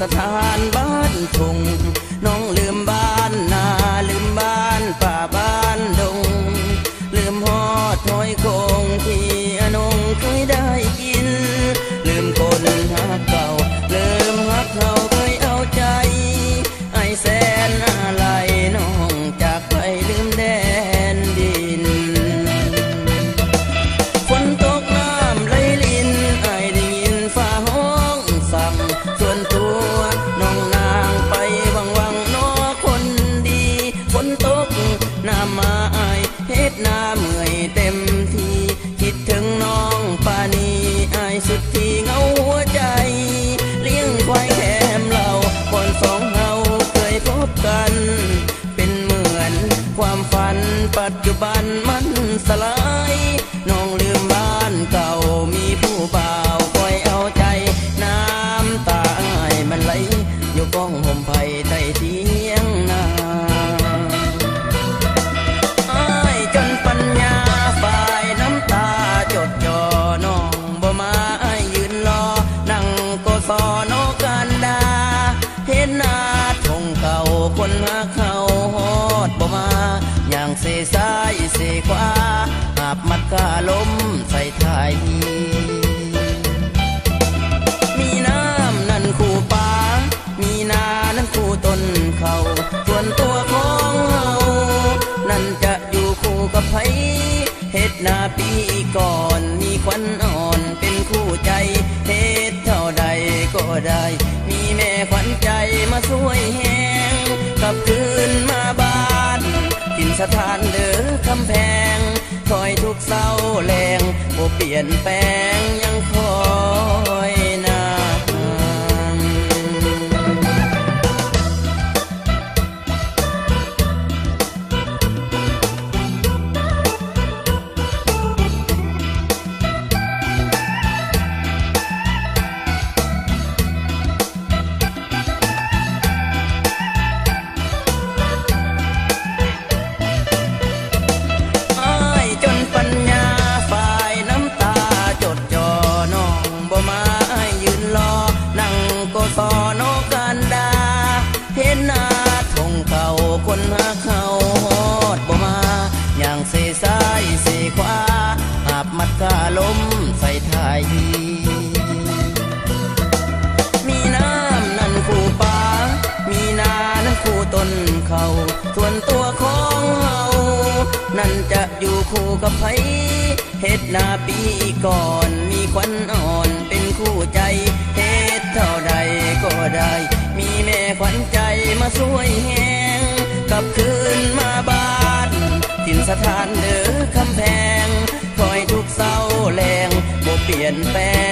สถานบ้านทุ่ง ที่เหงาหัวใจ เลี้ยงควายแคมเราก่อนสองเฮาเคยพบกัน เป็นเหมือนความฝันปัจจุบันมันสลาย เสขวาหาบมัดกาล้มใส่ไทยมีน้ำนั่นคู่ป่ามีนานั่นคู่ต้นเขาส่วนตัวของเฮานั่นจะอยู่คู่กับไผเฮ็ดนาปีก่อนมีควันอ่อนเป็นคู่ใจเฮ็ดเท่าใดก็ได้ มีแม่ขวัญใจมาช่วยแหงกลับคืนมาบ้านกินสถานเด้อ คำแพง คอยทุกเศร้าแรงบ่เปลี่ยนแปลงยังคอย เก่าคนหาเขาฮอดบ่มาอย่างเสซ้ายเสขวาหาบมัดกาลมใส่ไทยมีน้ำนั่นคู่ป่ามีนานั่นคู่ต้นเขาส่วนตัวของเฮานั่นจะอยู่คู่กับไผเฮ็ดนาปีก่อนมีควันอ่อนเป็นคู่ใจเฮ็ดเท่าใดก็ได้ มีแม่ขวัญใจมาช่วยแห สถานเดือคำแพงคอยทุกเศร้าแรงบ่เปลี่ยนแปลง